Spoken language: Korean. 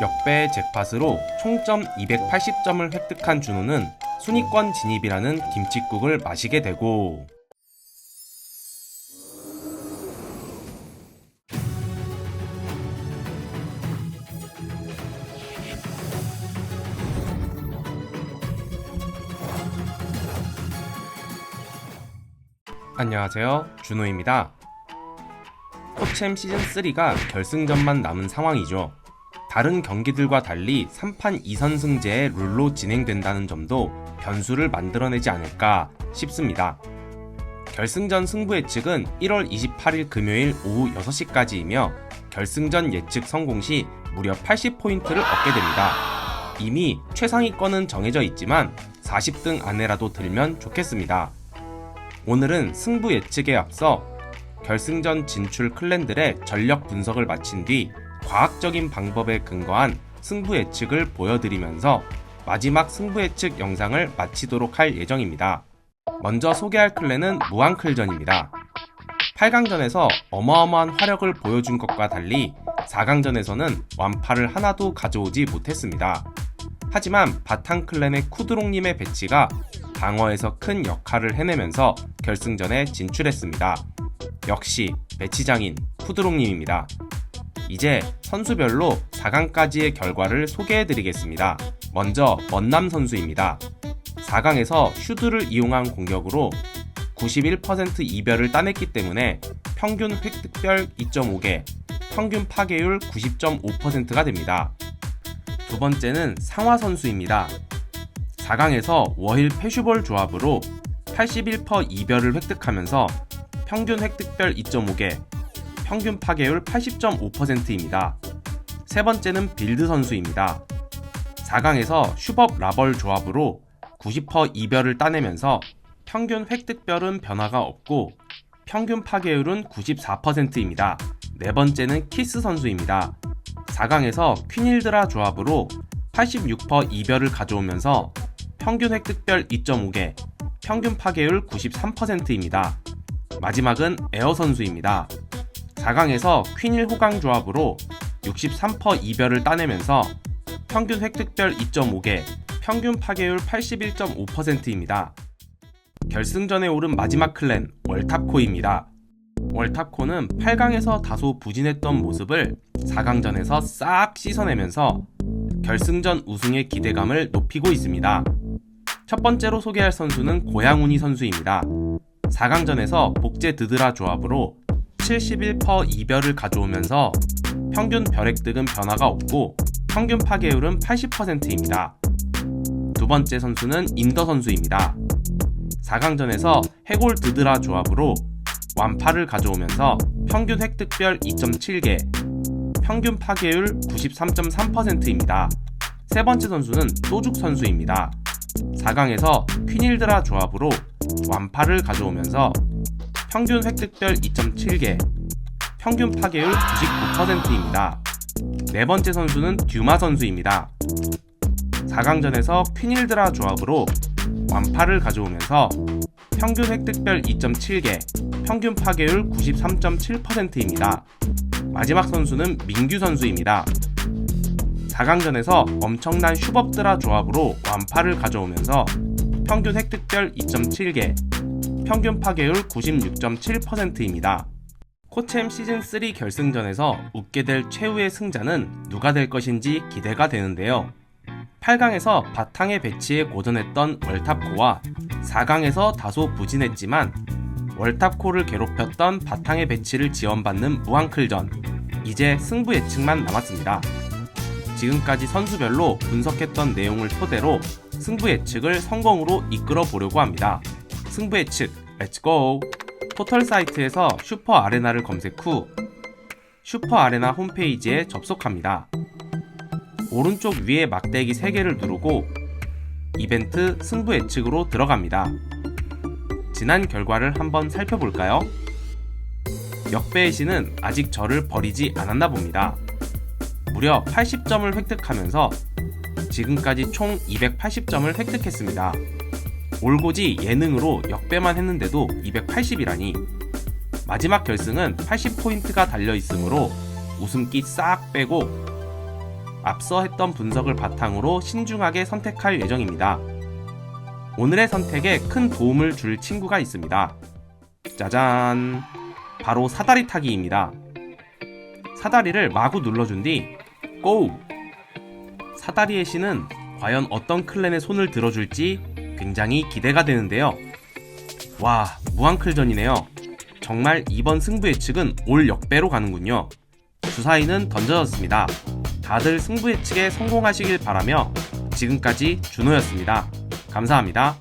역배의 잭팟으로 총점 280점을 획득한 준호는 순위권 진입이라는 김칫국을 마시게 되고 안녕하세요. 준호입니다. 코챔 시즌3가 결승전만 남은 상황이죠 다른 경기들과 달리 3판 2선승제의 룰로 진행된다는 점도 변수를 만들어내지 않을까 싶습니다. 결승전 승부 예측은 1월 28일 금요일 오후 6시까지이며 결승전 예측 성공 시 무려 80포인트를 얻게 됩니다. 이미 최상위권은 정해져 있지만 40등 안에라도 들면 좋겠습니다. 오늘은 승부 예측에 앞서 결승전 진출 클랜들의 전력 분석을 마친 뒤 과학적인 방법에 근거한 승부 예측을 보여드리면서 마지막 승부 예측 영상을 마치도록 할 예정입니다. 먼저 소개할 클랜은 무한클전입니다. 8강전에서 어마어마한 화력을 보여준 것과 달리 4강전에서는 완파를 하나도 가져오지 못했습니다. 하지만 바탕 클랜의 쿠드롱님의 배치가 방어에서 큰 역할을 해내면서 결승전에 진출했습니다. 역시 배치장인 쿠드롱님입니다. 이제 선수별로 4강까지의 결과를 소개해드리겠습니다. 먼저 먼남 선수입니다. 4강에서 슈드를 이용한 공격으로 91% 이별을 따냈기 때문에 평균 획득별 2.5개, 평균 파괴율 90.5%가 됩니다. 두 번째는 상화 선수입니다. 4강에서 워힐 패슈볼 조합으로 81% 이별을 획득하면서 평균 획득별 2.5개, 평균 파괴율 80.5%입니다. 세 번째는 빌드 선수입니다. 4강에서 슈법 라벌 조합으로 90% 이별을 따내면서 평균 획득별은 변화가 없고 평균 파괴율은 94%입니다. 네 번째는 키스 선수입니다. 4강에서 퀸힐드라 조합으로 86% 이별을 가져오면서 평균 획득별 2.5개, 평균 파괴율 93%입니다. 마지막은 에어 선수입니다. 4강에서 퀸일 호강 조합으로 63% 이별을 따내면서 평균 획득별 2.5개, 평균 파괴율 81.5%입니다. 결승전에 오른 마지막 클랜 월탑코입니다. 월탑코는 8강에서 다소 부진했던 모습을 4강전에서 싹 씻어내면서 결승전 우승의 기대감을 높이고 있습니다. 첫 번째로 소개할 선수는 고양훈이 선수입니다. 4강전에서 복제 드드라 조합으로 71% 이별을 가져오면서 평균 별획득은 변화가 없고 평균 파괴율은 80%입니다. 두 번째 선수는 인더 선수입니다. 4강전에서 해골 드드라 조합으로 완파를 가져오면서 평균 획득별 2.7개, 평균 파괴율 93.3%입니다. 세 번째 선수는 또죽 선수입니다. 4강에서 퀸힐드라 조합으로 완파를 가져오면서 평균 획득별 2.7개, 평균 파괴율 99%입니다. 네 번째 선수는 듀마 선수입니다. 4강전에서 퀸힐드라 조합으로 완파를 가져오면서 평균 획득별 2.7개, 평균 파괴율 93.7%입니다. 마지막 선수는 민규 선수입니다. 4강전에서 엄청난 슈법드라 조합으로 완파를 가져오면서 평균 획득별 2.7개, 평균 파괴율 96.7%입니다. 코챔 시즌3 결승전에서 웃게 될 최후의 승자는 누가 될 것인지 기대가 되는데요. 8강에서 바탕에 배치에 고전했던 월탑코와 4강에서 다소 부진했지만 월탑코를 괴롭혔던 바탕의 배치를 지원받는 무한클전 이제 승부 예측만 남았습니다. 지금까지 선수별로 분석했던 내용을 토대로 승부 예측을 성공으로 이끌어 보려고 합니다. 승부 예측, 렛츠고! 포털 사이트에서 슈퍼 아레나를 검색 후 슈퍼 아레나 홈페이지에 접속합니다. 오른쪽 위에 막대기 3개를 누르고 이벤트 승부 예측으로 들어갑니다. 지난 결과를 한번 살펴볼까요? 역배의 신은 아직 저를 버리지 않았나 봅니다. 무려 80점을 획득하면서 지금까지 총 280점을 획득했습니다. 올고지 예능으로 역배만 했는데도 280이라니 마지막 결승은 80포인트가 달려 있으므로 웃음기 싹 빼고 앞서 했던 분석을 바탕으로 신중하게 선택할 예정입니다. 오늘의 선택에 큰 도움을 줄 친구가 있습니다. 짜잔! 바로 사다리 타기입니다. 사다리를 마구 눌러준 뒤 고! 사다리의 신은 과연 어떤 클랜의 손을 들어줄지 굉장히 기대가 되는데요. 와, 무한클전이네요. 정말 이번 승부 예측은 올 역배로 가는군요. 주사위는 던져졌습니다. 다들 승부 예측에 성공하시길 바라며 지금까지 준호였습니다. 감사합니다.